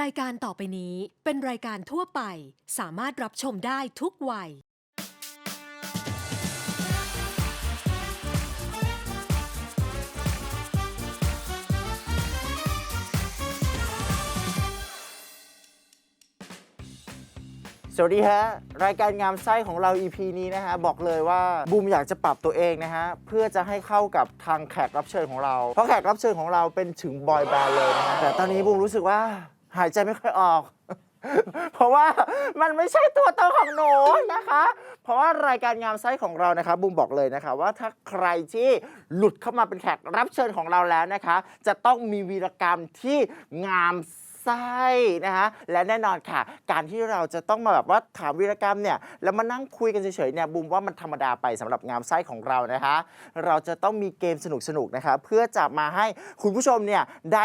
รายการต่อไปนี้เป็นรายการทั่วไป สามารถรับชมได้ทุกวัย สวัสดีฮะ รายการงามไส้ของเรา EP นี้นะฮะ บอกเลยว่าบูมอยากจะปรับตัวเองนะฮะ เพื่อจะให้เข้ากับทางแขกรับเชิญของเรา เพราะแขกรับเชิญของเราเป็นถึงบอยแบนด์เลยนะฮะแต่ตอนนี้บูมรู้สึกว่า หายใจไม่ค่อยออก เพราะว่ามันไม่ใช่ตัวตนของหนูนะคะ เพราะว่ารายการงามไซส์ของเรานะคะบูมบอกเลยนะคะ ว่าถ้าใครที่หลุดเข้ามาเป็นแขกรับเชิญของเราแล้วนะคะ จะต้องมีวีรกรรมที่งามไส้นะคะและแน่นอนค่ะ การที่เราจะต้องมาแบบว่าถามวีรกรรมเนี่ยแล้วมานั่งคุยกันเฉยๆเนี่ยบูมว่ามันธรรมดาไปสำหรับงามไส้ของเรานะคะ เราจะต้องมีเกมสนุกๆนะคะเพื่อจะมาให้คุณผู้ชมเนี่ยได้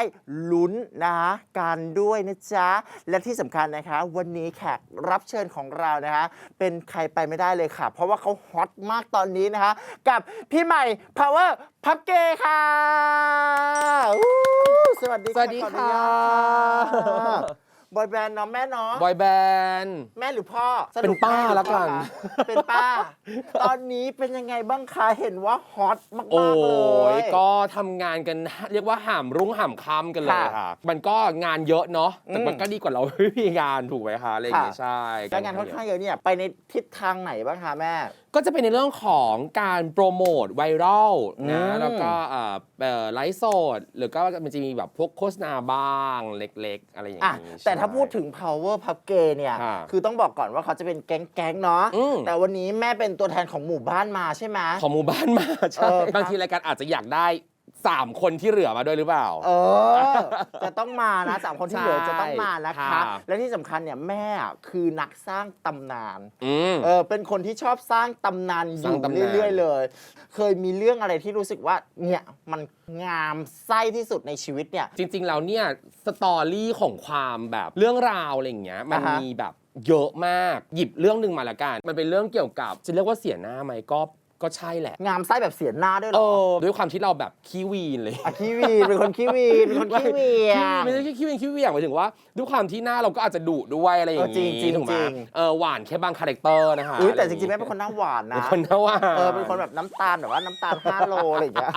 ลุ้นนะคะกันด้วยนะจ๊ะและที่สำคัญนะคะ วันนี้แขกรับเชิญของเรานะคะเป็นใครไปไม่ได้เลยค่ะ เพราะว่าเขาฮอตมากตอนนี้นะคะกับพี่ใหม่ power พับเกค่ะอู้สวัสดีสวัสดีขออนุค่ะญาตบอยแบนด์เนาะแม่เนาะบอยแบนด์ แม่หรือพ่อสเป็นป้าแม่หรือละกัน พ่อคะเป็นป้า ตอนนี้เป็นยังไงบ้างคะเห็นว่าฮอตมากโอ้ๆเลย ยก็ทำงานกันเรียกว่าห่ามรุ่งห่ามค่ำกันเลยค่ะค่ะมันก็งานเยอะเนาะแต่มันอืม ก็ดีกว่าเราไม่มีงานถูกไหมคะอะไรอย่างเงี้ยค่ะใช่แล้วงานค่อนข้างเยอะเนี่ยไปในทิศทางไหนบ้างคะแม่ ก็จะเป็นในเรื่องของการโปรโมทไวรัลอืนะมแล้วก็เอ่อเอ่อไลฟ์สดหรือก็มันจะมีแบบพวกโฆษณาบ้างเล็กๆ อะไรอย่างอะงี้แต่ถ้าใช่ พูดถึง power pub gay เนี่ย ค่ะคือต้องบอกก่อนว่าเขาจะเป็นแก๊งๆ เนาะ อืม แต่วันนี้แม่เป็นตัวแทนของหมู่บ้านมาใช่ไหม ของหมู่บ้านมาใช่เออบางทีรายการอาจจะอยากได้ 3คนที่เหลือมาด้วยหรือเปล่า เออ จะต้องมานะสามคนที่เหลือใช่จะต้องมานะคะ ค่ะ และที่สำคัญเนี่ยแม่คือนักสร้างตำนาน อืม เออเป็นคนที่ชอบสร้างตำนานอสร้างยู่ตำนาน เรื่อยๆเลย เคยมีเรื่องอะไรที่รู้สึกว่าเนี่ยมันงามไส้ที่สุดในชีวิตเนี่ย จริงๆแล้วเนี่ยสตอรี่ของความแบบเรื่องราวอะไรอย่างเงี้ยมันอ่าฮะมีแบบเยอะมากหยิบเรื่องหนึ่งมาละกัน มันเป็นเรื่องเกี่ยวกับจะเรียกว่าเสียหน้าไหมก็ ก็ใช่แหละงามไส้แบบเสียหน้าด้วยเหรเอออด้วยความที่เราแบบขี้วีนเลยอะขี้วีนเป็นคนขี้วีนเป็นคนขี้วีนไม่ใช่แค่ขี้วีนขี้วีนหมายถึงว่าด้วยความที่หน้าเราก็อาจจะดุด้วยอะไรอย่างเออจริงจริงถูกไหมจริง เออหวานแค่บางคาแรคเตอร์นะคะอุ้ยแต่อะจไอย่าริงๆแม่เป็นคนหน้าหวานเป็นะนคนนะว่าเออเป็นคนแบบน้ำตาลแบบว่าน้ำตาล5โลอะไรอย่างเงี้ย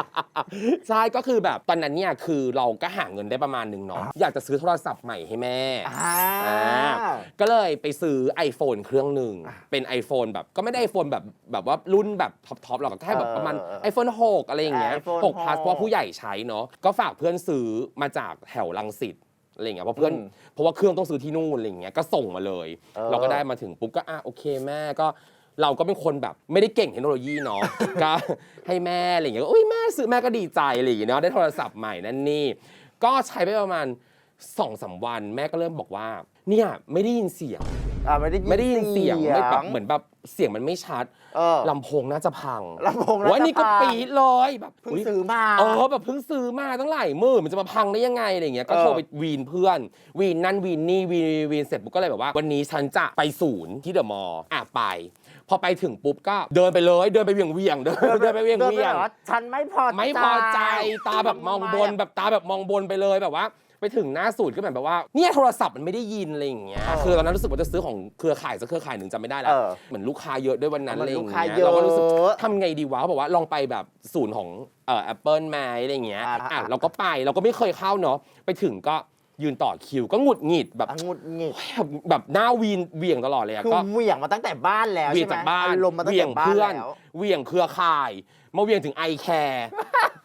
ใช่ก็คือแบบตอนนั้นเนี่ยคือเราก็หาเงินได้ประมาณหนึ่งเนาะอยากจะซื้อโทรศัพท์ใหม่ให้แม่อ่า อ่าก็เลยไปซื้อ iPhone เครื่องหนึ่ง เป็น iPhone แบบก็ไม่ได้ iPhone แบบแบบว่ารุ่นแบบท็อปๆหรอกก็แค่แบบประมาณเออ iPhone 6 อะไรอย่างเงี้ย iPhone 6 plus เพราะว่าผู้ใหญ่ใช้เนาะก็ฝากเพื่อนซื้อมาจากแถวลังสิตอะไรอย่างเงี้ยเพราะเพื่อนอืมเพราะว่าเครื่องต้องซื้อที่นู่นอะไรอย่างเงี้ยก็ส่งมาเลย เออ เราก็ได้มาถึงปุ๊บก็อะโอเคแม่ก็ เราก็เป็นคนแบบไม่ได้เก่งเทคโนโลยีเนาะ ก็ให้แม่อะไรอย่างเงี้ยก็อุ้ยแม่ซื้อแม่ก็ดีใจอะไรอย่างเงี้ยเนาะได้โทรศัพท์ใหม่นั่นนี่ ก็ใช้ไปประมาณสองสามวัน แม่ก็เริ่มบอกว่า เนี่ยไม่ได้ยินเสียง อ่าไม่ได้ยินไม่ได้ยินเสียงไม่แบบเหมือนแบบเสียงมันไม่ชัดเออ ลำโพงน่าจะพังลำโพงน่าจะวันนี้ก็พังปีดเลยแบบเพิ่งอุ๊ยซื้อมา เออแบบเพิ่งซื้อมาตั้งหลายหมื่นมันจะมาพังได้ยังไงอะไรอย่างเงี้ยก็เออโทรไปวีนเพื่อน วีนนั่นวีนนี่วีนวีนเสร็จปุ๊บก็เลยแบบว่า วันนี้ฉันจะไปศูนย์ที่เดอะมอลล์อะไป พอไปถึงปุ๊บก็เดินไปเลยเดินไปเวียงเวียงๆเดินเดินไปเวียงดินเวียงแบบว่าฉันไม่พอใจ ไม่พอใจตาแบบมองบนแบบตาแบบมองบนไปเลยแบบว่า ไปถึงหน้าสูตรก็แบบว่าเนี่ยโทรศัพท์มันไม่ได้ยินอะไรอย่างเงี้ยเออคือตอนนั้นรู้สึกว่าจะซื้อของเครือข่ายสักเครือข่ายหนึ่งจำไม่ได้แล้วเออเหมือนลูกค้าเยอะด้วยวันนั้นเหมือะอนไรอลูย่ากงค้าเงี้ยเยอะเราก็รู้สึกทำไงดีวะเขาบอกว่าลองไปแบบศูนย์ของเอ่อแอปเปิลมาอะไรอย่างเงี้ยอ่า อะอ่าเราก็ไปเราก็ไม่เคยเข้าเนาะไปถึงก็ยืนต่อคิวก็หงุดหงิดแบบอะงุดหงิดแบบแบบหน้าวีนเวียงตลอดเลยอะคือก็ เหวี่ยงมาตั้งแต่บ้านแล้วเวียงใช่ไหมจากบ้านอารมณ์มาตั้งเวียแต่งบ้านเพื่อนแล้วเวียงเครือข่าย มาเวียงถึงไอแคร์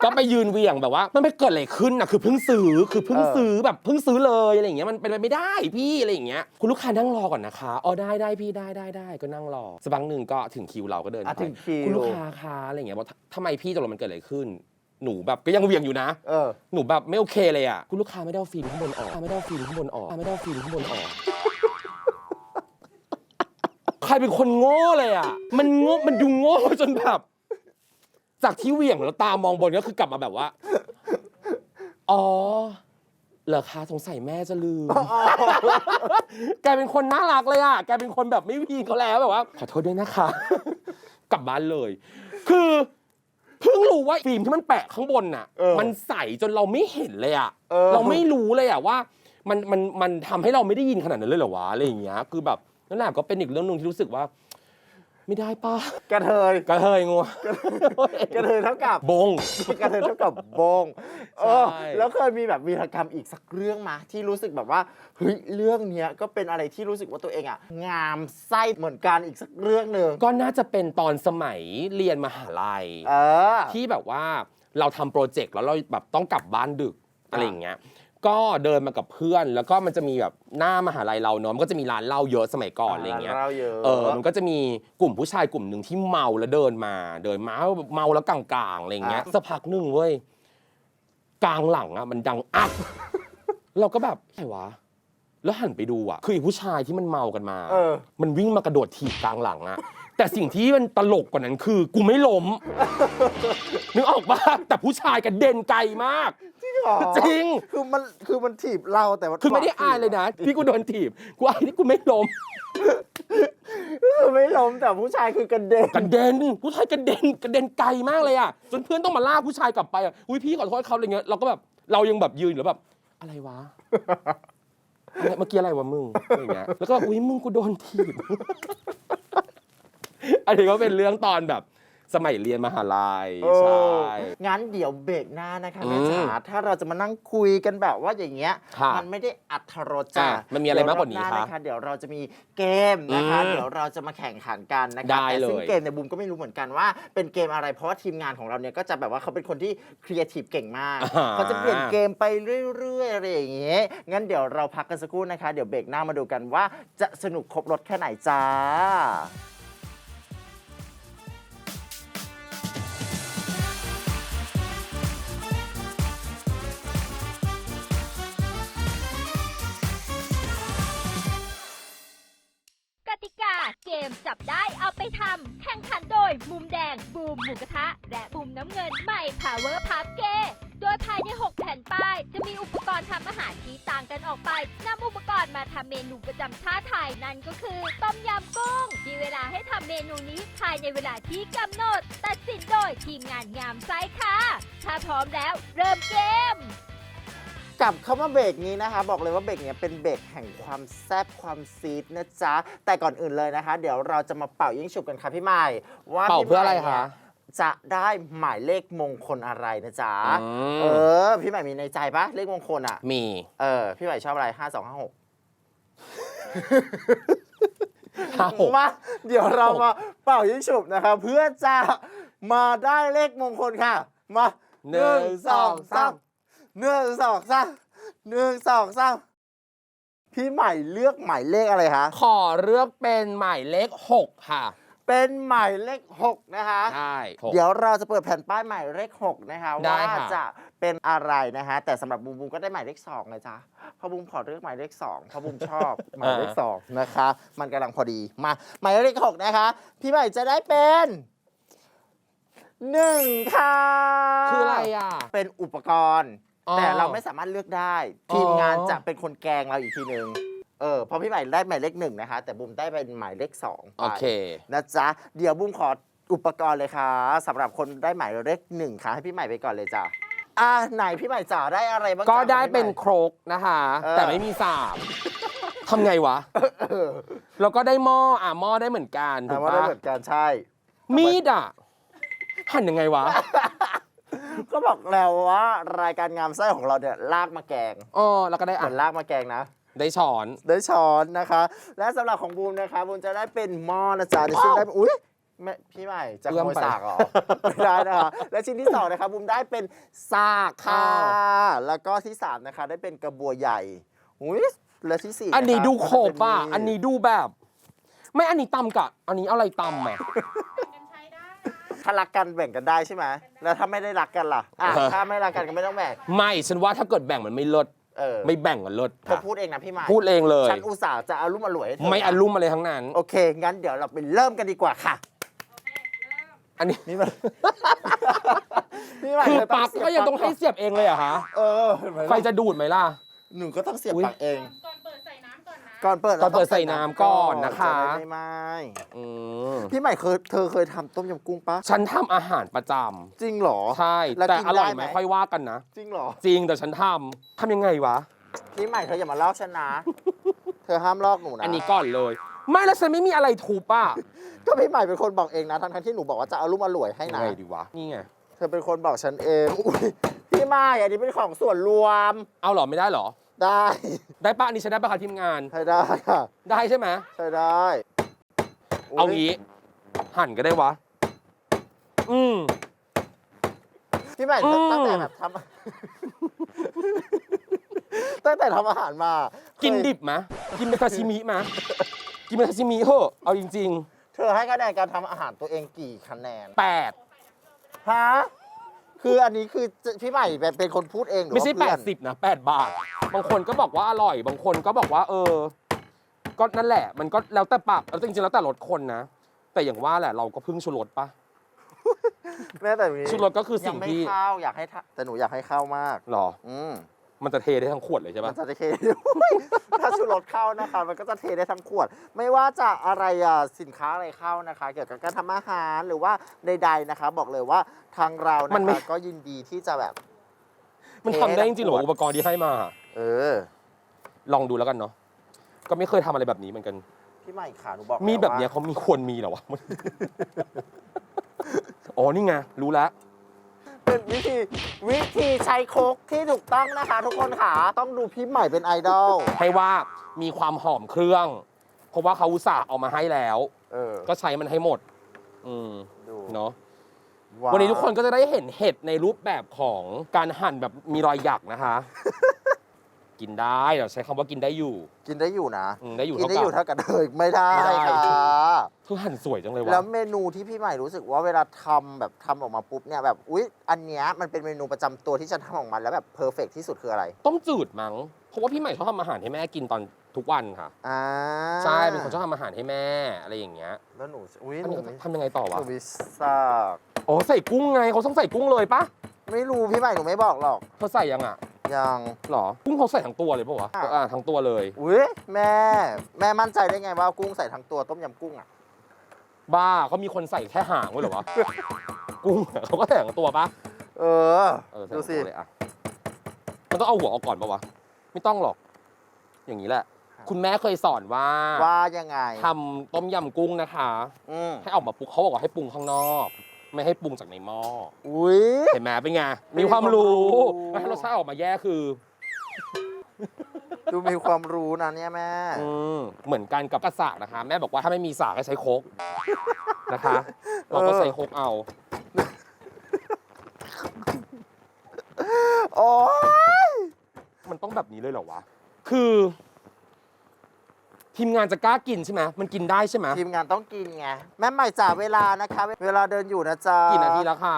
ก็ไปยืนเวียงแบบว่า มันไม่เกิดอะไรขึ้นนะคือเพิ่งซื้อคือเพิ่งเออซื้อแบบเพิ่งซื้อเลยอะไรอย่างเงี้ยมันเป็นไปไม่ได้พี่อะไรอย่างเงี้ยคุณลูกค้านั่งรอก่อนนะคะอ๋อได้ได้พี่ได้ได้ได้ก็นั่งรอสักพักหนึ่งก็ถึงคิวเราก็เดินอะไปถึงคิว คุณลูกค้าคะอะไรอย่างเงี้ยบอกทำไมพี่ตกลงมันเกิดอะไรขึ้น หนูแบบก็ยังเวียงอยู่นะ เออ หนูแบบไม่โอเคเลยอะ คุณลูกค้าไม่ได้เอาฟิล์มข้างบนออกไม่ได้เอาฟิล์มข้างบนออกไม่ได้เอาฟิล์มข้างบนออก ใครเป็นคนโง่เลยอะ มันโง่ มันดูโง่จนแบบ จากที่เหวี่ยงแล้วตามองบนก็คือกลับมาแบบว่า อ๋อ เหรอคะสงสัยแม่จะลืม กลายเป็นคนน่ารักเลยอะกลายเป็นคนแบบไม่วีนเขาแล้วแบบว่า ขอโทษด้วยนะคะ กลับบ้านเลย คือเพิ่งรู้ว่าฟิล์มที่มันแปะข้างบนน่ะ เออมันใสจนเราไม่เห็นเลยอะเออ เราไม่รู้เลยอะว่า มันมันมันทำให้เราไม่ได้ยินขนาดนั้นเลยเหรอวะอะไรอย่างเงี้ย คือแบบนั่นแหละก็เป็นอีกเรื่องหนึ่งที่รู้สึกว่า ไม่ได้ป้ากระเทยกระเทยงัวกระเทยเท่ากับบงกระเทยเท่ากับบงเออใช่แล้วเคยมีแบบวีรกรรมอีกสักเรื่องมาที่รู้สึกแบบว่าเฮ้ยเรื่องเนี้ยก็เป็นอะไรที่รู้สึกว่าตัวเองอะงามไส้เหมือนกันอีกสักเรื่องหนึ่งก็น่าจะเป็นตอนสมัยเรียนมหาลัยเออที่แบบว่าเราทำโปรเจกต์แล้วเราแบบต้องกลับบ้านดึกอะไรอย่างเงี้ย ก็เดินมากับเพื่อน แล้วก็มันจะมีแบบหน้ามหาลัยเราเนาะมันก็จะมีร้านเหล้าเยอะสมัยก่อนอะไรอย่างเงี้ยเราเยอะเออ มันก็จะมีกลุ่มผู้ชายกลุ่มหนึ่งที่เมาแล้วเดินมา เดินมาเมาแล้วกลางๆอะไรอย่างเงี้ยอะสักพักหนึ่งเว้ย กลางหลังอะมันดังอัก เราก็แบบไงวะ แล้วหันไปดูอะคือไอ้ผู้ชายที่มันเมากันมา เออ มันวิ่งมากระโดดถีบกลางหลังอะ แต่สิ่งที่มันตลกกว่านั้นคือ กูไม่ล้ม นึกออกปะแต่ผู้ชายกระเด็นไกลมาก หรอจริง คือมันคือมันถีบเราแต่ว่าคือไม่ได้อายเลยนะที่กูโดนถีบกูอายที่กูไม่ล้มคือไม่ล้มแต่ผู้ชายคือกระเด็นกระเด็นผู้ชายกระเด็นกระเด็นไกลมากเลยอะจนเพื่อนต้องมาลากผู้ชายกลับไปอะอุ้ยพี่ขอโทษเขาอะไรเงี้ยเราก็แบบเรายังแบบยืนอยู่แล้วแบบอะไรวะอะไรเมื่อกี้อะไรวะมึงอะไรเงี้ยแล้วก็แบบอุ้ยมึงกูโดนถีบอันนี้ก็เป็นเรื่องตอนแบบ สมัยเรียนมหาลัยเอใช่ องั้นเดี๋ยวเบรกหน้านะคะอืแม่มจ๋าถ้าเราจะมานั่งคุยกันแบบว่าอย่างเงี้ย ค่ะมันไม่ได้อัธรสจ้ะอะมันมีอะไรมากกว่านี้เดี๋ยรอบหคะนะคะเดี๋ยวเราจะมีเกมนะคะ อืมเดี๋ยวเราจะมาแข่งขันกันนะคะได้แต่ซึ่งเลย เกมเนี่ยบูมก็ไม่รู้เหมือนกันว่า เป็นเกมอะไรเพราะว่าทีมงานของเราเนี่ยก็จะแบบว่าเขาเป็นคนที่ครีเอทีฟเก่งมากอ่าเขาจะเปลี่ยนเกมไปเรื่อยๆอะไรอย่างเงี้ย งั้นเดี๋ยวเราพักกันสักครู่นะคะ เดี๋ยวเบรกหน้ามาดูกันว่าจะสนุกครบรถแค่ไหนจ้า จับได้เอาไปทำแข่งขันโดยมุมแดง บูมหมูกระทะ และมุมน้ำเงินใหม่ Power p u b เกโดยภายใน 6 แผ่นป้าย จะมีอุปกรณ์ทำอาหารที่ต่างกันออกไปนำอุปกรณ์มาทำเมนูประจำชาติไทยนั่นก็คือต้มยำกุ้ง มีเวลาให้ทำเมนูนี้ภายในเวลาที่กำหนด ตัดสินโดยทีมงานงามไซค่ะ ถ้าพร้อมแล้ว เริ่มเกม กลับเข้ามาเบรกนี้นะคะ บอกเลยว่าเบรกเนี้ยเป็นเบรกแห่งความแซ่บความซีดนะจ๊ะ แต่ก่อนอื่นเลยนะคะ เดี๋ยวเราจะมาเป่ายิ่งฉุบกันค่ะพี่ใหม่ว่าเป่าพี่เพื่ออะไรใหม่นี่คะยจะได้หมายเลขมงคลอะไรนะจ๊ะ อืม เออ พี่ใหม่มีในใจปะเลขมงคลอะ มี เออ พี่ใหม่ชอบอะไรห้าสองห้าหกห้าหก มา เดี๋ยวเรามาเป่ายิงฉุบนะครับเพื่อจะมาได้เลขมงคลค่ะ มาหนึ่งสองสาม หนึ่งสองสามหนึ่งสองสามพี่ใหม่เลือกหมายเลขอะไรคะ ขอเลือกเป็นหมายเลขหกค่ะ เป็นหมายเลขหกนะคะได้หก เดี๋ยวเราจะเปิดแผ่นป้ายหมายเลขหกนะคะได้ว่าค่ะ จะเป็นอะไรนะคะแต่สำหรับบูมบูมก็ได้หมายเลขสองเลยจ้ะเพราะบูมขอเลือกหมายเลขสองเพราะบูมชอบ หมายเลขสองนะคะ มันกำลังพอดีมาหมายเลขหกนะคะ พี่ใหม่จะได้เป็นหนึ่งค่ะคืออะไรอะ เป็นอุปกรณ์ อ๋อ แต่เราไม่สามารถเลือกได้ อ๋อ ทีมงานจะเป็นคนแกล้งเราอีกทีหนึ่งเออเพราะพี่ใหม่ได้หมายเลขหนึ่งนะคะ แต่บูมได้เป็นหมายเลขสองไป โอเค นะจ๊ะ เดี๋ยวบุ้มขออุปกรณ์เลยค่ะสำหรับคนได้หมายเลขหนึ่งค่ะ ให้พี่ใหม่ไปก่อนเลยจ้ะอะไหนพี่ใหม่จ๋าได้อะไรบ้างก็จ๊ะได้ของพี่เป็นใหม่โครกนะคะเออแต่ไม่มีสามทำไงวะเออแล้วก็ได้หม้ออะหม้อได้เหมือนกันถูอะกว่าได้ปะเหมือนกันใช่ มีดอะหั่นยังไงวะ ก็บอกแล้วว่ารายการงามไส้ของเราเนี่ยลากมาแกงอ๋อแล้วก็ได้เหอะมือนลากมาแกงนะ ได้ช้อน ได้ช้อนนะคะ และสำหรับของบูมนะคะบูมจะได้เป็นหม้อนะจ๊ะในซึ่งได้อุ้ยแม่พี่ใหม่จะขโมยสากเหรอ ไม่ได้นะคะ และชิ้นที่สองนะคะบูมได้เป็นสากค่ะแล้วก็ที่สามนะคะได้เป็นกระบวยใหญ่อุ้ยและที่สี่ะคะอันนี้ดูโขบอะก็จะเป็อันนี้ดูแบบ ไม่อันนี้ตำกะ อันนี้อะไรตำอะ ถ้ารักกันแบ่งกันได้ใช่ไหมแล้วถ้าไม่ได้รักกันล่ะอะเออถ้าไม่รักกันก็ไม่ต้องแบ่งไม่ฉันว่าถ้าเกิดแบ่งมันไม่เลิศเออไม่แบ่งกันเลิศเธอพูดเองนะพี่ใหม่พูดเองเลย ฉันอุตส่าห์จะเอารุ่มอร่วยให้เธอไม่อารมณ์อะไรทั้งนั้น โอเค งั้นเดี๋ยวเราไปเริ่มกันดีกว่าค่ะ อันนี้นี่มันนี่มันคือเธปลั๊กเสีบก็ยังต้องให้ปลั๊เสียบเองเลยเหรอะคะเออเห็นไหมไฟจะดูดไหมล่ะ หนูก็ต้องเสียบอุ๊ย ปลั๊กเองก่ อนเปิดใส่น้ำก่อนนะก่อนเปิดก่อนเปิดใส่น้ำก่อนนะคะ จได้ไม่ไหมอืมพี่ใหม่เคยเธอเคยทำต้มยำกุ้งปะฉันทำอาหารประจำจริงเหรอ ใช่ แล้วแต่กินอร่อยได้ไหไหมม ค่อยว่ากันนะ จริงเหรอ จริงแต่ฉันทำทำยังไงวะ พี่ใหม่เธออย่ามาลอกฉันนะ เธอห้ามลอกหนูนะอันนี้ก่อนเลย ไม่แล้วฉันไม่มีอะไรทุบอะก็พี่ใหม่เป็นคนบอกเองนะทั้งๆที่หนูบอกว่าจะเอารูปมาหลวยให้นะไงดีวะ นี่ไง เธอเป็นคนบอกฉันเองอุ๊ยพี่ใหม่อันนี้เป็นของส่วนรวม เอาเหรอไม่ได้เหรอ ได้ ได้ปะอันนี้ฉันได้ปะคะทีมงาน ใช้ได้ค่ะได้ใช่ไหมใช้ได้ยเอางี้ หั่นก็ได้วะ อืม พี่ใหม่อืมตั้งแต่แบบทำ ตั้งแต่ทำอาหารมากิกินดิบมะ กินเป็นซาชิมิมะ กินเป็นซาชิมิเหอะเอาจริงเธอให้คะแนนการทำอาหารตัวเองกี่คะแนนๆแปดฮะ คืออันนี้คือพี่ใหม่เป็นเป็นคนพูดเองหรือไม่ใช่ ว่าแปเพื่อดนสิบนะแปดบาท บางคนก็บอกว่าอร่อย บางคนก็บอกว่า เออ ก็นั่นแหละ มันก็แล้วแต่ปรับแล้วจริงๆ แล้วแต่รสคนนะ แต่อย่างว่าแหละเราก็เพึ่งชูรสปะแม่แต่นี้ชูรสก็คือยัสิ่งงไม่ที่เข้าวอยากให้ทะแต่หนูอยากให้เข้าวมาก หรอ อืม มันจะเทได้ทั้งขวดเลยใช่มัปะนจะเท ถ้าชูรสเข้านะคะ มันก็จะเทได้ทั้งขวด ไม่ว่าจะอะไรอะสินค้าอะไรเข้านะคะ เกี่ยวกับการทำอาหารหรือว่าใดๆนะคะ บอกเลยว่าทางเรานะคะก็ยินดีที่จะแบบ มันทำได้จริงๆเหรออุปกรณ์ที่ให้มา เออ ลองดูแล้วกันเนาะก็ไม่เคยทำอะไรแบบนี้เหมือนกัน พี่ใหม่ขาหนูบอกมีแบบล้วว่า เนี้ยเขามีควรมีเหรอวะ อ๋อนี่ไงรู้แล้ว เป็นวิธีวิธีใช้โคกที่ถูกต้องนะคะ ทุกคนค่ะ ต้องดูพี่ใหม่เป็นไอดอล ให้ว่ามีความหอมเครื่อง เพราะว่าเขาอุตส่าห์เอามาให้แล้ว เออ ก็ใช้มันให้หมด อืมดูเนาะาวันนี้ทุกคนก็จะได้เห็นเห็ดในรูปแบบของการหั่นแบบมีรอยหยักนะคะ กินได้เดี๋ยวใช้คำว่ากินได้อยู่กินได้อยู่นะ อืมได้อยู่กินเท่าได้อยู่กับเท่ากับเดินไม่ได้ไม่ได้ ค่ะเธอหั่นสวยจังเลยวะแล้วเมนูที่พี่ใหม่รู้สึกว่าเวลาทำแบบทำออกมาปุ๊บเนี่ยแบบอุ๊ยอันเนี้ยมันเป็นเมนูประจำตัวที่ฉันทำออกมาแล้วแบบเพอร์เฟกที่สุดคืออะไรต้มจืดมั้งเพราะว่าพี่ใหม่ชอบทำอาหารให้แม่กินตอนทุกวันค่ะ อ่าใช่เป็นคนชอบทำอาหารให้แม่อะไรอย่างเงี้ยแล้วหนูอุ้ยอันหนูนี้ไม่ทำยังไงต่อหวะนูวิซากอ๋อใส่กุ้งไงเขาต้องใส่กุ้งเลยปะไม่รู้พี่ใหม่หนูไม่บอกหรอกเขาใส่ยังอะ ยังหรอ กุ้งเขาใส่ทั้งตัวเลยปะวะอะ อ่าทั้งตัวเลย อุ้ยแม่ แม่มั่นใจได้ไงว่ากุ้งใส่ทั้งตัวต้มยำกุ้งอะ บ้าเขามีคนใส่แค่หางไว้เหรอวะ กุ้งเขาก็ใส่ทั้งตัวปะเออ เออใส่ดูทั้งสิ ตัวเลยอะมันต้องเอาหัวออกก่อนปะวะ ไม่ต้องหรอก อย่างนี้แหละคุณแม่เคยสอนว่าว่ายังไงทำต้มยำกุ้งนะคะ อืมให้ออกมาปรุงเขาบอกว่าให้ปรุงข้างนอก ไม่ให้ปรุงจากในหม้ออุ้ย เห็นไหมเป็นไงมีความรู้มีความรู้ แล้วถ้ารสชาติออกมาแย่คือดูมีความรู้นะเนี่ยแม่อืมเหมือนกันกับกระสากนะคะ แม่บอกว่าถ้าไม่มีสากให้ใช้โคกนะคะ เราก็ใช้โคกเอา โอ้ยมันต้องแบบนี้เลยเหรอวะ คือ ทีมงานจะกล้ากินใช่ไหมมันกินได้ใช่ไหมทีมงานต้องกินไง แม่ใหม่จ่าเวลานะคะ เวลาเดินอยู่นะจ๊ะกี่นาทีแล้วคะ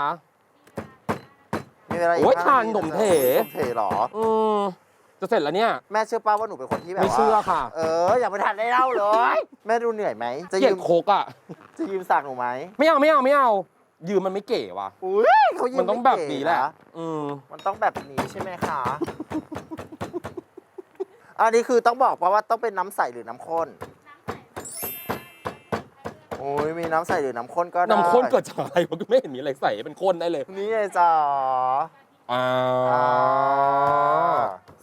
มีเวลาอีกโอ้ยห้ทานทีหนมเถหนมเถเหรอ อืมจะเสร็จแล้วเนี่ย แม่เชื่อป้าว่าหนูเป็นคนที่แบบไม่ว่าเชื่อค่ะ เอออย่าไปทานได้เล่าเลย แม่ดูเหนื่อยไหม จะเกลียยืดมโคกอะ จะยืมสั่งหนูไหมไม่เอาไม่เอาไม่เอา ยืมมันไม่เก๋ว่ะ อุ้ยเขายืมมันต้องแบบนี้แหละไม่เก๋อืม มันต้องแบบนี้ใช่ไหมคะ อันนี้คือต้องบอกว่าต้องเป็นน้ำใสหรือน้ำข้น โอ้ยมีน้ำใสหรือน้ำข้นก็ได้น้ำข้นเกิดจากอะไรวะก็ไม่เห็นมีอะไรใส่เป็นข้นได้เลยนี่ไงจ๊ะอ่าอ่า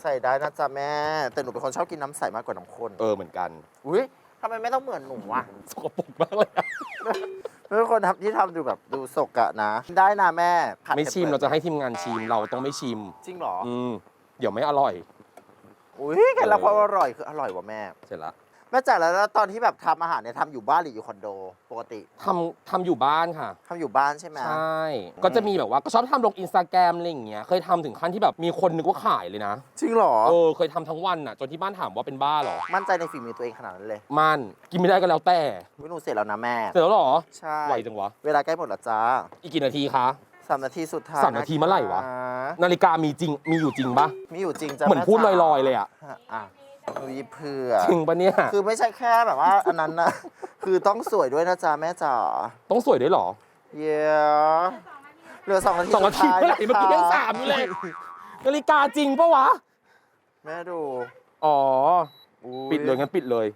ใส่ได้นะจ๊ะแม่ แต่หนูเป็นคนชอบกินน้ำใสมากกว่าน้ำข้นเออเหมือนกันอุ้ยทำไมไม่ต้องเหมือนหนูวะสกปรกมากเลยอะเป็นคนทำที่ทำดูแบบดูสกอะนะ ได้นะแม่ผัดไม่ชิมผ็ดๆเราจะให้ทีมงานชิมเราต้องไม่ชิม จริงเหรออืมเดี๋ยวไม่อร่อย อุ้ยแค่ละความอร่อยคืออร่อยกว่าแม่ เสร็จละแม่จ๋าแล้วตอนที่แบบทำอาหารเนี่ยทำอยู่บ้านหรืออยู่คอนโด ปกติทำทำอยู่บ้านค่ะ ทำอยู่บ้านใช่ไหม ใช่ ก็จะมีแบบว่าก็ชอบทำลงอินสตาแกรมอะไรอย่างเงี้ย เคยทำถึงขั้นที่แบบมีคนนึกว่าขายเลยนะ จริงเหรอ เออ เคยทำทั้งวันอะ จนที่บ้านถามว่าเป็นบ้าเหรอ มั่นใจในฝีมือตัวเองขนาดนั้นเลยมันกินไม่ได้ก็แล้วแต่ วิหนูเสร็จแล้วนะแม่ เสร็จแล้วเหรอ ใช่ ไวจังวะ เวลาใกล้หมดแล้วจ้า อีกกี่นาทีคะ สามนาทีสุดท้ายสามนาทีเมื่อไหร่วะนคนาฬิกามีจริงมีอยู่จริงปะมีอยู่จริงจ้ะเหมือนพูดแจ๋าลอยๆ เลยอะอะหนูหยิบเพื่อจริงปะเนี่ย คือไม่ใช่แค่แบบว่าอันนั้นนะคือต้องสวยด้วยนะจ๊ะแม่จ๋าต้องสวยด้วยเหรอ เย้เหลือสองนาทีสองนาทีสุดท้ยเมื่อไหร่เมื่อกี้ยังนะคะสามอยู่เลยนาฬิกาจริงปะวะ แม่ดู อ๋ออุ๊ปิดเลยงั้นปิดเลย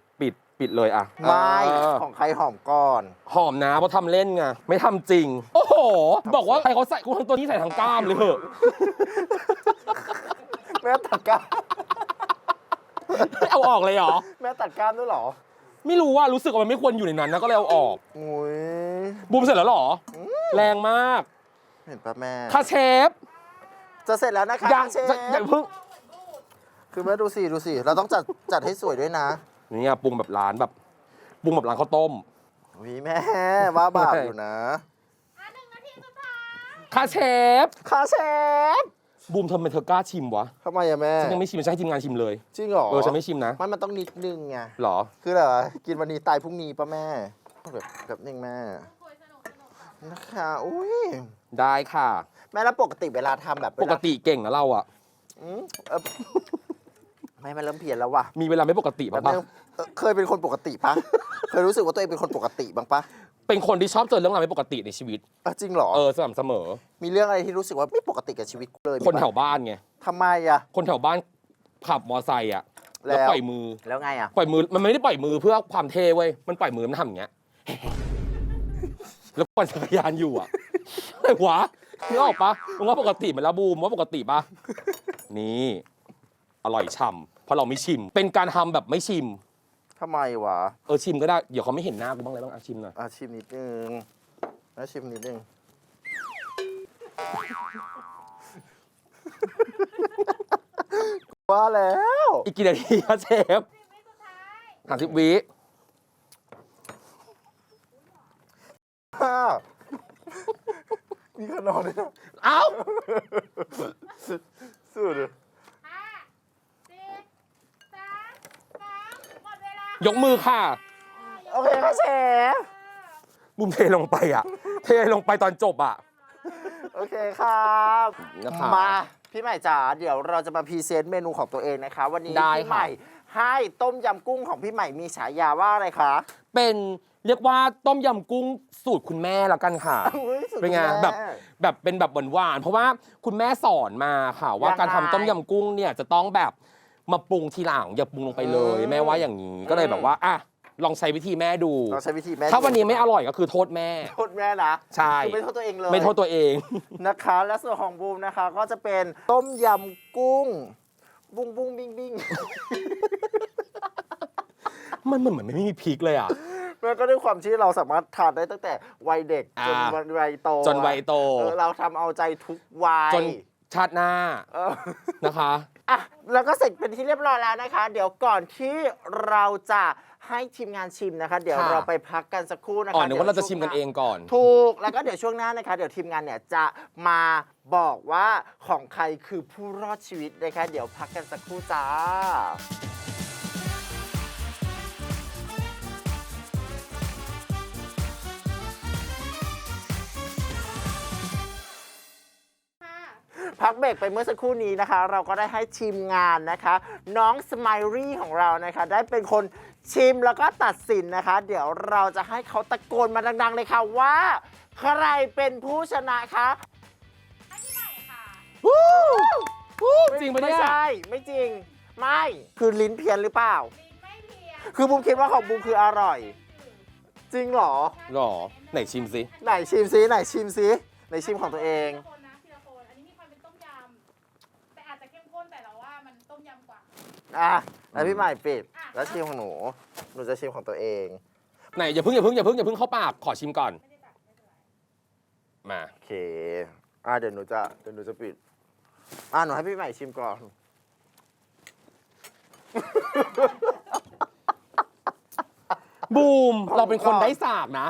ปิดปิดเลยอะไม่เออของใครหอมก่อน หอมนะเพราะทำเล่นไงไม่ทำจริง โอ้โห บอกว่าใครเขาใส่กูทั้งตัวนี้ใส่ทั้งกล้ามเลยเหอะ แม่ตะกร้าเอาออกเลยเหรอ แม่ตัดกล้ามด้วยเหรอไม่รู้ว่ารู้สึกว่ามันไม่ควรอยู่ในนั้นนะก็เลยเอาออกโอ้ยบูมเสร็จแล้วเหรอ แรงมาก เห็นปะแม่ค่ะเชฟจะเสร็จแล้วนะคะยังเชฟอย่าเพิ่งคือแม่ดูสิดูสิเราต้องจัดจัดให้สวยด้วยนะ เนี่ยปรุงแบบร้านแบบปรุงแบบร้านข้าวต้มวิแม่ว่าบาปอยู่นะค่ะเชฟค่ะเชฟบูมทำไมเธอกล้าชิมวะทำไมอะแม่ฉันยังไม่ชิมฉันให้ทีมงานชิมเลยจริงเหรอเออฉันไม่ชิมนะมันมันต้องนิดนึงไงหรอ คือเหรอกินวันนี้ตายพรุ่งนี้ป่ะแม่แบบแบบนึงแม่นะคะอุ้ยได้ค่ะ แม่แล้วปกติเวลาทำแบบปกติเก่งนะเราอะอืมเออไม่มันเริ่มเพี้ยนแล้วว่ะมีเวลาไม่ปกติแบบ้าบงปะนึง เออเคยเป็นคนปกติปะ เคยรู้สึกว่าตัวเองเป็นคนปกติบ้างปะเป็นคนที่ชอบเจอเรื่องราวไม่ปกติในชีวิตเออจริงเหรอ เออสม่ำเสมอ มีเรื่องอะไรที่รู้สึกว่าไม่ปกติกับชีวิตกูเลยมีคนปะแถวบ้านไง ทำไมอะคนแถวบ้านขับมอไซค์อะแล้วแล้วปล่อยมือ แล้วไงอะปล่อยมือ มันไม่ได้ปล่อยมือเพื่อความเท่เว้ย มันปล่อยมือมันทำอย่างเงี้ย แล้วปั่นจักรยานอยู่อะอะไรวะนึกออกปะมึงว่าปกติไหมล่ะบูมว่าปกติปะนี่ อร่อยฉ่ำเพราะเราไม่ชิม เป็นการทำแบบไม่ชิม ทำไมวะเออชิมก็ได้ เดี๋ยวเขาไม่เห็นหน้ากูบ้างเลยบ้างอะชิมหน่อย อาชิมนิดนึงนะชิมนิดนึง ว่าแล้ว อีกกี่นาทีครับเชฟสามสิบวิห้ามีขนอนด้วยนะเอ้า สุด ห้าสี่สามสองหมดเวลา ยกมือค่ะ โอเคค่ะเชฟบุมเทลงไปอะ เทลงไปตอนจบอะ โอเคครับนะครับมาพี่ใหม่จ๋าเดี๋ยวเราจะมาพรีเซนต์เมนูของตัวเองนะคะ วันนี้ได้พี่ค่ะ ใหม่ให้ต้มยำกุ้งของพี่ใหม่มีฉายาว่าอะไรคะเป็นเรียกว่าต้มยำกุ้งสูตรคุณแม่ละกันค่ะ อุ๊ยสุดเป็นไงแม่แบบแบบเป็นแบบหวานๆเพราะว่าคุณแม่สอนมาค่ะ ว่ายังไง การทำต้มยำกุ้งเนี่ยจะต้องแบบ มาปรุงทีหลังอย่าปรุงลงไปเลยอืมแม่ว่าอย่างนี้ก็เลยแบบว่าอะลองใช้วิธีแม่ดูเราใช้วิธีแม่ถ้าวันนี้ไม่อร่อยก็คือโทษแม่ โทษแม่นะใช่คือไม่โทษตัวเองเลยไม่โทษตัวเองนะคะ และส่วนของบูมนะคะ ก็จะเป็นต้มยำกุ้ง บุ้งบุ้งบิ้งบิ้งมันเหมือนเหมือนไม่มีพริกเลยอะแล้วก็ด้วยความที่เราสามารถทานได้ตั้งแต่วัยเด็กจนอ่าวัยโตจนวัยโตเออเราทำเอาใจทุกวัยจนชาติหน้าเออนะคะ อะแล้วก็เสร็จเป็นที่เรียบร้อยแล้วนะคะ เดี๋ยวก่อนที่เราจะให้ทีมงานชิมนะคะ เดี๋ยวค่ะ เราไปพักกันสักครู่นะคะอ๋อนึกว่าเราจะดี๋ยชิมกันช่วหเองก่อน ถูกแล้วก็เดี๋ยวช่วงหน้านะคะ เดี๋ยวทีมงานเนี่ยจะมาบอกว่าของใครคือผู้รอดชีวิตนะคะ เดี๋ยวพักกันสักครู่จ้า พักเบรกไปเมื่อสักครู่นี้นะคะ เราก็ได้ให้ทีมงานนะคะ น้องสไมลี่ของเรานะคะ ได้เป็นคนชิมแล้วก็ตัดสินนะคะ เดี๋ยวเราจะให้เขาตะโกนมาดัง ๆ เลยค่ะว่า ใครเป็นผู้ชนะคะให้พี่ใหม่ค่ะวู้จริงปะเนี่ยไม่ใช่ไม่จริง ไม่คือลิ้นเพี้ยนหรือเปล่าลิ้นไม่เพียงคือบุมคิดว่าของบุมคืออร่อย จริงเหรอหรอไหนชิมสิไหนชิมซิไหนชิมซิไหนชิมของตัวเองที อะแล้วพี่ใหม่ปิดอะแล้วชิมของหนู หนูจะชิมของตัวเอง ไหนอย่าเพิ่งอย่าเพิ่งอย่าเพิ่งอย่าเพิ่งเข้าปากขอชิมก่อนไม่ได้แบบไม่เป็นไรมา โอเค อะเดี๋ยวหนูจะ เดี๋ยวหนูจะปิด อะหนูให้พี่ใหม่ชิมก่อน บูมขอบคุณเราเป็นคนก่อนได้สากนะ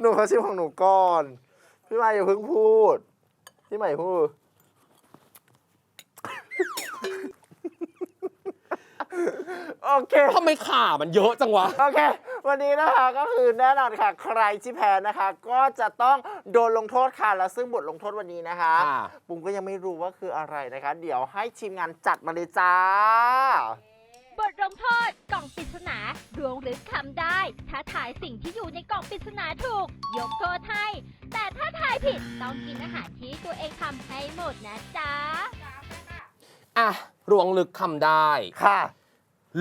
หนูเขาชิมของหนูก่อน พี่ใหม่อย่าเพิ่งพูด พี่ใหม่พูด โอเค ทำไมขามันเยอะจังวะ โอเค วันนี้นะคะก็คือแน่นอนค่ะ ใครที่แพ้นะคะ ก็จะต้องโดนลงโทษค่ะ แล้วซึ่งบทลงโทษวันนี้นะคะค่ะปุ้มก็ยังไม่รู้ว่าคืออะไรนะคะ เดี๋ยวให้ทีมงานจัดมาเลยจ้า บทลงโทษกล่องปริศนาดวงหรือคำได้ ถ้าถ่ายสิ่งที่อยู่ในกล่องปริศนาถูก ยกโทษให้ แต่ถ้าถ่ายผิดต้องกินอาหารที่ตัวเองทำให้หมดนะจ๊ะสามเลยค่ะอะรวงลึกคำได้ ค่ะ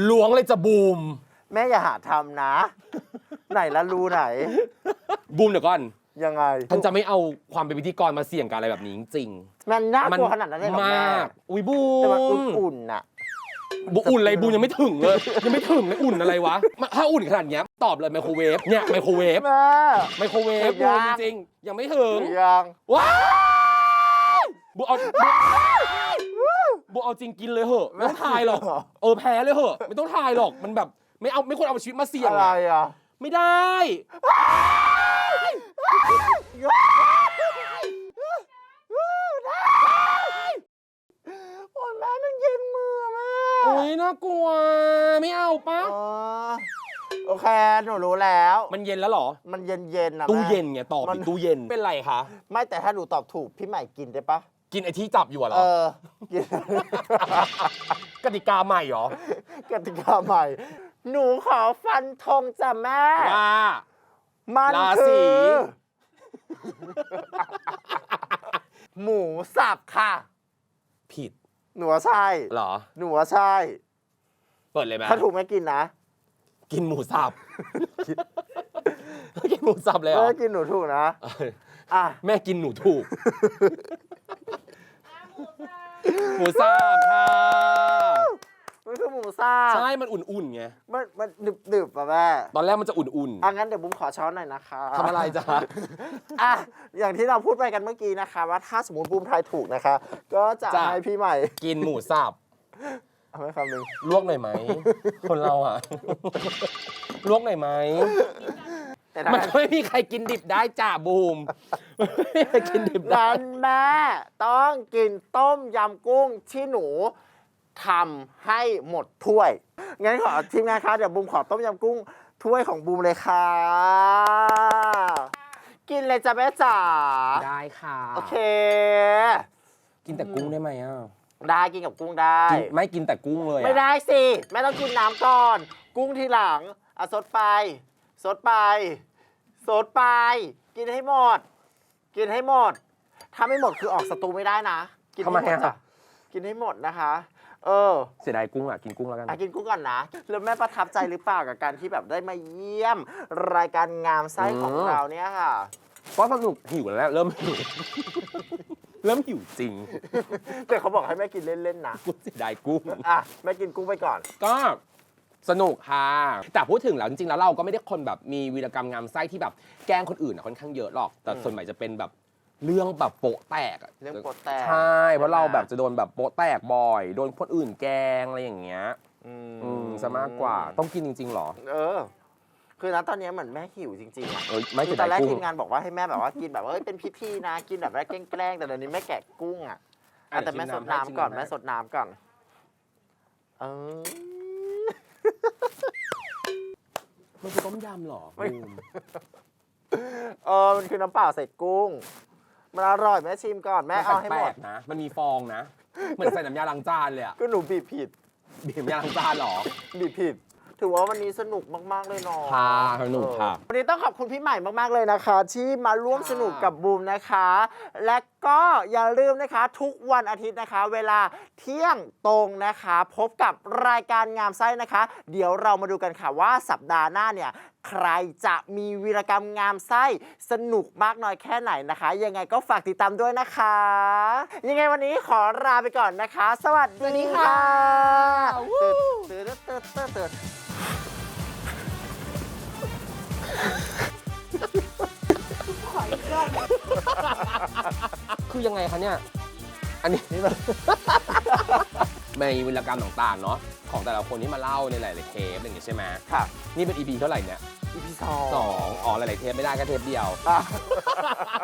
ล้วงเลยจะบูม แม่อย่าหาทำนะ ไหนละรูไหน บูมเดี๋ยวก่อนยังไง ฉันจะไม่เอาความเป็นพิธีกรมาเสี่ยงกับอะไรแบบนี้จริงมันน่าๆกลัวขนาดนั้นเลยเหรอแม่มาก อุ้ยบูแต่มันมอุ่นๆน่ะ บูอุ่นอะไรบูยังไม่ถึงเลย ยังไม่ถึงเลยอุ่นอะไรวะมาถ้าอุ่นขนาดเนี้ยตอบเลยไมโครเวฟเนี่ยไมโครเวฟแม่ ไมโครเวฟยับูงจริงๆยังไม่ถึง ยัง ว้ายบูเอาบู บูเอาจริงกินเลยเหอะไม่ต้องทายหรอกเออแพ้เลยเหอะไม่ต้องทายหรอกมันแบบ ไม่เอาไม่ควรเอาชีวิตมาเสี่ยงอะไรอะอะไม่ได้ โอ้ยแม่มันเย็นมือแม่โอ้ยน่ากลัว ไม่เอาปะอ๋อโอเค หนูรู้แล้ว มันเย็นแล้วเหรอ มันเย็นเย็นๆนะตู้แม่เย็นไงตอบมันดิตู้เย็นเป็นไรคะ ไม่แต่ถ้าหนูตอบถูก พี่ใหม่กินได้ปะ กินไอที่จับอยู่อะเหรเอออกิน กติกาใหม่เหรอกติกาใหม่ หนูขอฟันธงจ้ะแม่ ว่า มันราศี คือ หมูสับค่ะ ผิดหนูว่าใช่ เหรอ หนูว่าใช่ เปิดเลยไหมถ้าถูกไม่กินนะกินหมูสับ กินหมูสับเลยเหรอถ้ากินหนูถูกนะเอออะ แม่กินหนูถูกอะ หมูสับหมูสับค่ะมันคือหมูสับใช่มันอุ่นๆไงมันมันหนึบหนึบๆป่ะแม่ตอนแรกมันจะอุ่นอะงั้นเดี๋ยวบุ้มขอช้อนหน่อยนะคะๆทำอะไรจ๊ะ อะอย่างที่เราพูดไปกันเมื่อกี้นะคะ ว่าถ้าสมมติบุ้มทายถูกนะคะ ก็จะจ้ะ ให้พี่ใหม่กินหมูสับเอาไว้คำหนึ่งลวกหน่อยไหม คนเราอะ ลวกหน่อยไหม แต่ถ้ามันไม่มีใครกินดิบได้จ้าบูมไม่มีใครกินดิบได้นั้นแม่ต้องกินต้มยำกุ้งที่หนูทำให้หมดถ้วย งั้นขอทีมงานคะเดี๋ยวบูมขอต้มยำกุ้งถ้วยของบูมเลยค่ะ กินเลยจ้ะแม่จ๋า ได้ค่ะโอเค กินแต่กุ้งได้ไหมอะได้กินกับกุ้งได้ กินไม่กินแต่กุ้งเลยอะไม่ได้สิ แม่ต้องกินน้ำก่อน กุ้งทีหลังอะสดไป สดไป สดไป กินให้หมด กินให้หมด ถ้าไม่หมดคือออกสตูไม่ได้นะ กินให้หมดจ้ะกินให้หมดนะคะ เออ เสียดายกุ้งอะ กินกุ้งแล้วกันอะกินกุ้งก่อนนะ แล้วแม่ประทับใจหรือเปล่ากับการที่แบบได้มาเยี่ยม รายการงามไส้ของเราเนี่ยค่ะเพราะสนุกหิวแล้ว เริ่มหิว เริ่มหิวจริงแต่เขาบอกให้แม่กินเล่น ๆ นะ กูเสียดายกุ้ง อะ แม่กินกุ้งไปก่อน ก็ สนุกค่ะ แต่พูดถึงแล้วจริงๆแล้วเราก็ไม่ได้คนแบบมีวีรกรรมงามไส้ที่แบบแกล้งคนอื่นอะค่อนข้างเยอะหรอก แต่อืมส่วนใหญ่จะเป็นแบบเรื่องแบบโปะแตกอะเรื่องโปะแตกใช่เพราะเราใช่ไหมแบบจะโดนแบบโปะแตกบ่อย โดนคนอื่นแกล้งอะไรอย่างเงี้ยอืมอืมซะมากกว่าต้องกินจริงๆหรอ เออ คือนะตอนนี้เหมือนแม่หิวจริงๆอะเอ้ยไม่คืเสีอยตอดานยแรกกุ้ทีง มงานบอกว่าให้แม่แบบว่ากินแบบว่าเอ้ยเป็นพิธีนะ กินแบบว่าแกล้งๆแต่เดี๋ยวนี้แม่แกะกุ้งอะอะแต่แม่สดน้ำก่อนแม่สดน้ำก่อน เออ มันคือต้มยำเหรอไม่ บูมเออมันคือน้ำเปล่าใส่กุ้ง มันอร่อยแม่ชิมก่อนแม่เอาให้หมแปลดกๆนะ มันมีฟองนะ เหมือนใส่น้ำยาล้างจานเลยอะก็หนูบีบผิด บีบน้ำยาล้างจานเหรอ บีบผิด ถือว่าวันนี้สนุกมากๆเลยเนาะค่ะสนุกค่ะเออวันนี้ต้องขอบคุณพี่ใหม่มากๆเลยนะคะ ที่มาร่วมค่ะสนุกกับบูมนะคะ และ ก็อย่าลืมนะคะ ทุกวันอาทิตย์นะคะ เวลาเที่ยงตรงนะคะ พบกับรายการงามไส้นะคะ เดี๋ยวเรามาดูกันค่ะว่าสัปดาห์หน้าเนี่ยใครจะมีวีรกรรมงามไส้สนุกมากน้อยแค่ไหนนะคะ ยังไงก็ฝากติดตามด้วยนะคะ ยังไงวันนี้ขอลาไปก่อนนะคะ สวัสดีค่ะตื่นตื่นตื่นตื่น คือยังไงคะเนี่ย อันนี้ ในวิรกรรมต่างๆเนาะของแต่ละคนที่มาเล่าในหลายๆเทปอย่างงี้ใช่ไหมค่ะ นี่เป็น EP เท่าไหร่เนี่ยอีพีสองสองอ๋อหลายๆเทปไม่ได้ก็เทปเดียวอะ